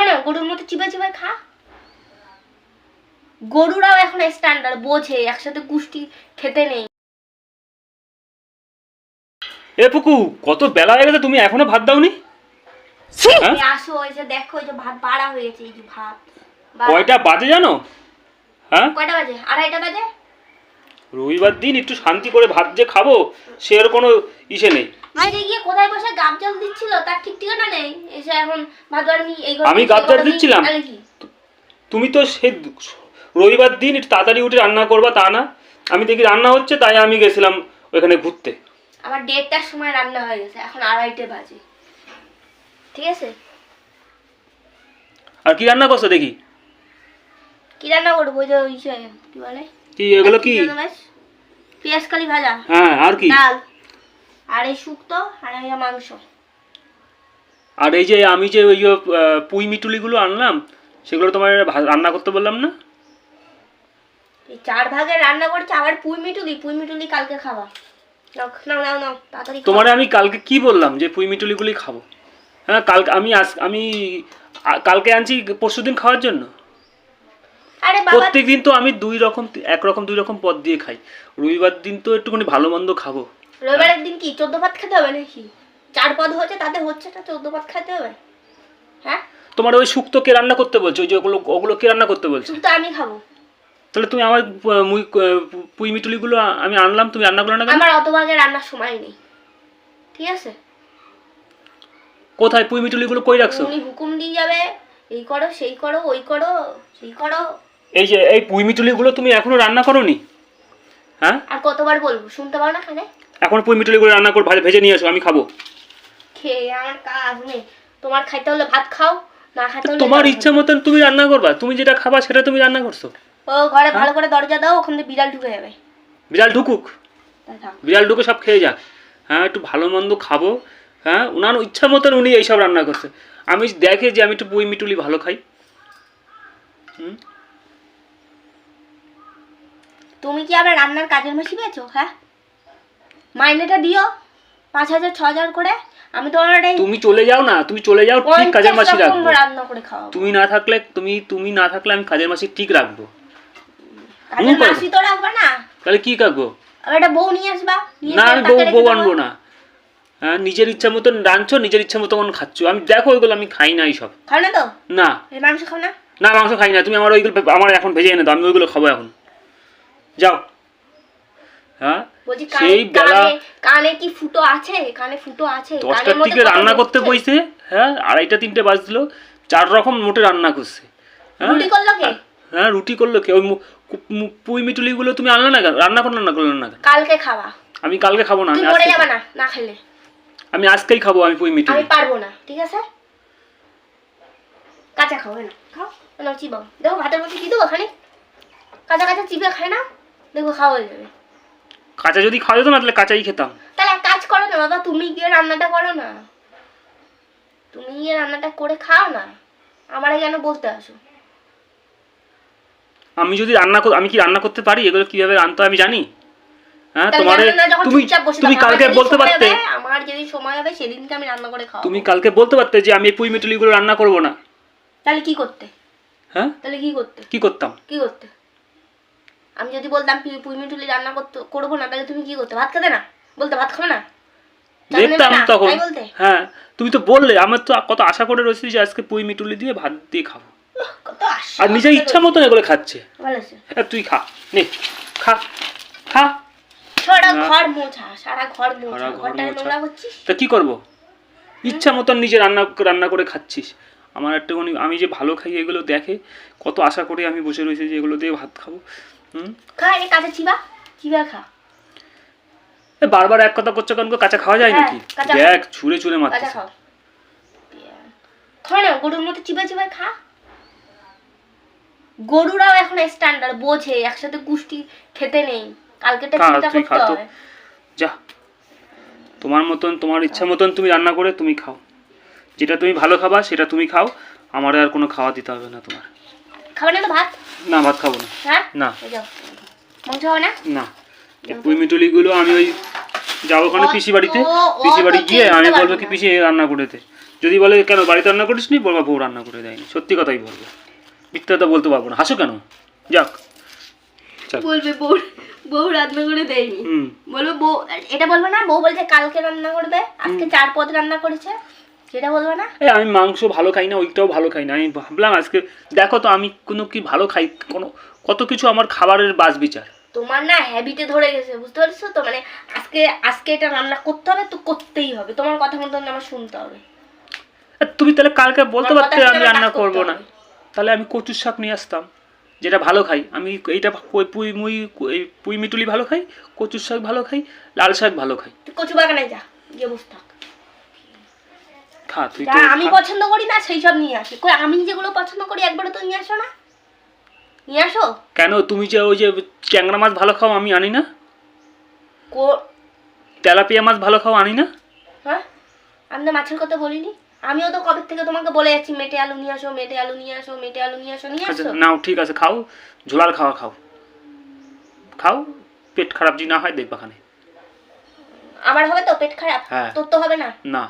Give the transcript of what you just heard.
খা না গরুর মতো চিপে চিপে খা। গরুরাও এখন স্ট্যান্ডার্ড বোঝে একসাথে কুষ্টি খেতে নেই। এ পুকু কত বেলা হয়ে গেছে তুমি এখনও ভাত দাওনি? হ্যাঁ? আসো ওই যে দেখো ওই যে ভাত বাড়া হয়ে গেছে এই যে ভাত কয়টা বাজে জানো? হ্যাঁ? কয়টা বাজে? আড়াইটা বাজে? রবিবার দিন একটু শান্তি করে ভাত যে খাব সে আর কোনো ইসে নেই। বাইরে গিয়ে কোথায় বসে গাব জল দিচ্ছিল? তার ঠিক ঠিকানা নেই। এসে এখন ভাত বাড়ি এই আমি গাব জল দিচ্ছিলাম? তুমি তো সে রবিবার দিন তাড়াতাড়ি উঠে রান্না করবা তা না। আমি দেখি রান্না হচ্ছে তাই আমি গেছিলাম ওখানে ঘুরতে। আমার দেড়টার সময় রান্না হয়ে গেছে এখন আড়াইটে বাজে। ঠিক আছে? আর কি রান্না করছ দেখি? কি রান্না করব? যে ওই কি বলে? কি এগুলো কি পেঁয়াজ কালি ভাজা। হ্যাঁ আর কি? ডাল। আর এই শুক্তো আর এই মাংস। আর এই যে আমি যে ওই পুঁই মিটুলিগুলো আনলাম সেগুলো তোমার রান্না করতে বললাম না? চার ভাগে রান্না করছে আবার পুঁই মিটুলি পুঁই মিটুলি কালকে খাবা। নাও নাও নাও নাও তাড়াতাড়ি খাও। তোমারে আমি কালকে কি বললাম যে পুঁই মিটুলিগুলি খাব? হ্যাঁ কালকে আমি আজ আমি কালকে আনছি পরশু দিন খাওয়ার জন্য। প্রত্যেক দিন তো আমি দুই রকম এক রকম দুই রকম পদ দিয়ে খাই। রবিবার দিন তো একটুখানি ভালো মন্দ খাব। রবিবারের দিন কি চোদ্দ ভাত খেতে হবে নাকি? চার পদ হচ্ছে তাতে হচ্ছে না চোদ্দ ভাত খেতে হবে? হ্যাঁ? তোমার ওই শুক্তো কে রান্না করতে বলছো? ওই যে ওগুলো ওগুলো কে রান্না করতে বলছো? শুক্তো আমি খাব। তাহলে তুমি আমার মুই পুঁই মিটুলিগুলো আমি আনলাম তুমি রান্না করো না আমার অত ভাগে রান্নার সময় নেই। ঠিক আছে? কোথায় পুঁই মিটুলিগুলো কই রাখছো? উনি হুকুম দিয়ে যাবে এই করো সেই করো ওই করো সেই করো। এই যে এই পুঁই মিটুলিগুলো তুমি এখনও রান্না করোনি? হ্যাঁ? আর কতবার বলব শুনতে পাও না খানে এখন পুঁই মিটুলিগুলো রান্না করে ভাজে ভেজে নিয়ে এসো আমি খাব। খেয়ে আমার কাজ নেই। তোমার খাইতে হলে ভাত খাও না খাইতে হলে তোমার ইচ্ছা মতন তুমি রান্না করবা তুমি যেটা খাবা সেটা তুমি রান্না করছ। ও ঘরে ভালো করে দরজা দাও ওখান থেকে বিড়াল ঢুকে যাবে। বিড়াল ঢুকুক। বিড়াল ঢুকে সব খেয়ে যাক। হ্যাঁ একটু ভালো মন্দ খাব। হ্যাঁ ওনার ইচ্ছা মতন উনি এইসব রান্না করছে। আমি দেখে যে আমি একটু পুঁই মিটুলি ভালো খাই। হুম? তুমি কি আবার রান্নার কাজের মাসি পেয়েছ? হ্যাঁ? মাইনেটা দিও পাঁচ হাজার ছ হাজার করে। আমি তোমার এই তুমি চলে যাও না তুমি চলে যাও ঠিক কাজের মাসি রাখব। রান্না করে খাওয়াবো। তুমি না থাকলে তুমি তুমি না থাকলে আমি কাজের মাসি ঠিক রাখব। কাজের মাসি তো রাখবা না। তাহলে কি কাকবো? আবার একটা বউ নিয়ে আসবা না আমি বউ বউ আনব না। হ্যাঁ নিজের ইচ্ছা মতন রাঁধছো নিজের ইচ্ছা মতন খাচ্ছ। আমি দেখো ওইগুলো আমি খাই না এইসব। খাও না তো? না। মাংস খাও না? না মাংস খাই না। তুমি আমার ওইগুলো আমার এখন ভেজে এনে দাও আমি ওইগুলো খাব এখন। যাও। হ্যাঁ? সেই কানে বেলা কানে কি ফুটো আছে? কানে ফুটো আছে? দশটার দিকে রান্না করতে বইছে হ্যাঁ? আড়াইটা তিনটে বাজলো চার রকম মোটে রান্না করছে হ্যাঁ? রুটি করল কে? হ্যাঁ রুটি করল কে? ওই পুঁই মিটুলিগুলো তুমি আনলে না কেন? রান্না করল না করল না কালকে খাবা। আমি কালকে খাব না আমি যাবে না না খেলে। আমি আজকেই খাব আমি পুঁই মিটুলি। আমি পারব না ঠিক আছে? কাঁচা খাও না? খাও না চিবাও। দেখো ভাতের মধ্যে কি দেবো খানি কাঁচা কাঁচা চিপে খায় না? দেখো খাওয়া হয়ে যাবে। কাঁচা যদি খাওয়া যেত না তাহলে কাঁচাই খেতাম। তাহলে এক কাজ করো না বাবা তুমি গিয়ে রান্নাটা করো না। তুমি গিয়ে রান্নাটা করে খাও না। আমারে কেন বলতে আসো। আমি যদি রান্না কর- আমি কি রান্না করতে পারি? এগুলো কীভাবে রান্না আমি জানি। হ্যাঁ তোমারে তুমি তুমি কালকে বলতে পারতে আমার যদি সময় হবে সেদিনকে আমি রান্না করে খাও তুমি কালকে বলতে পারতে যে আমি এই পুঁই মিটুলিগুলো রান্না করব না। তাহলে কি করতে? হ্যাঁ? তাহলে কি করতে? কি করতাম? কি করতে? আমি যদি বলতাম পুঁই মিটুলি রান্না করতে করব না তাহলে তুমি কি করতে? ভাত খেতে না? বলতে ভাত খাবে না? দেখতাম তখন। হ্যাঁ তুমি তো বললে আমার তো কত আশা করে রয়েছে যে আজকে পুঁই মিটুলি দিয়ে ভাত দিয়ে খাব। কত আশা আর নিজের ইচ্ছা মতন এগুলো খাচ্ছে। হ্যাঁ তুই খা নে খা খা। সারা ঘর মোছা সারা ঘর মোছা। ঘর ঘরটা নোংরা করছিস? তা কি করব? ইচ্ছা মতন নিজে রান্না রান্না করে খাচ্ছিস। আমার একটুখানি আমি যে ভালো খাই এগুলো দেখে কত আশা করে আমি বসে রয়েছি যে এগুলো দিয়ে ভাত খাব। হুম? খা এই কাঁচা চিবা। চিবা খা। এ বারবার এক কথা করছ কেন কাঁচা খাওয়া যায় হ্যাঁ, নাকি? দেখ ছুঁড়ে ছুঁড়ে কাঁচা খাও খা না গরুর মতো চিবা চিবা খা। গরুরাও এখন স্ট্যান্ডার্ড বোঝে একসাথে কুষ্টি খেতে নেই। কালকেটা চিন্তা করতে। হয় যা। তোমার মতন তোমার ইচ্ছা মতন তুমি রান্না করে তুমি খাও। যেটা তুমি ভালো খাবা সেটা তুমি খাও। আমার আর কোনো খাওয়া দিতে হবে না তোমার। খাবে না তো ভাত? না ভাত খাব না। হ্যাঁ? না। মাংস হবে না? না। পুঁই মিটুলিগুলো আমি ওই যাব ওখানে পিসি বাড়িতে। পিসি বাড়ি গিয়ে আমি বলব কি পিসি রান্না করে দে। যদি বলে কেন বাড়িতে রান্না করিস নি? বলবা বউ রান্না করে দেয়নি। সত্যি কথাই বলব। মিথ্যাটা বলতে পারব না। হাসো কেন? যাক। বলবে বউ বউ রান্না করে দেয়নি। বলবে বউ এটা বলবে না বউ বলছে কালকে রান্না করবে আজকে চার পদ রান্না করেছে। সেটা বলবে না? এই আমি মাংস ভালো খাই না ওইটাও ভালো খাই না। আমি ভাবলাম আজকে দেখো তো আমি কোনো কি ভালো খাই কোনো কত কিছু আমার খাবারের বাস বিচার। তোমার না হ্যাবিটে ধরে গেছে বুঝতে পারছ তো? মানে আজকে আজকে এটা রান্না করতে হবে তো করতেই হবে। তোমার কথা মতন আমার শুনতে হবে। তুমি তাহলে কালকে বলতে পারতে আমি রান্না করব না। তাহলে আমি কচুর শাক নিয়ে আসতাম যেটা ভালো খাই। আমি এইটা পুই মুই এই পুই মিটুলি ভালো খাই কচুর শাক ভালো খাই লাল শাক ভালো খাই। কচু বাগানে যা গিয়ে বসে থাক তুই তো আমি পছন্দ করি না সেই সব নিয়ে আসি। কই আমি যেগুলো পছন্দ করি একবারও তো নিয়ে আসো না? নিয়ে আসো? কেন তুমি যে ওই যে ট্যাংরা মাছ ভালো খাও আমি আনি না? কো তেলাপিয়া মাছ ভালো খাও আনি না? হ্যাঁ? আমি তো মাছের কথা বলিনি। আমিও তো কবে থেকে তোমাকে বলে যাচ্ছি মেটে আলু নিয়ে আসো মেটে আলু নিয়ে আসো মেটে আলু নিয়ে আসো নিয়ে আচ্ছা আসো? নাও ঠিক আছে খাও। ঝোলার খাওয়া খাও। খাও পেট খারাপ যদি না হয় দেখবা খানে আমার হবে তো? পেট খারাপ? হ্যাঁ। তোর তো হবে না? না।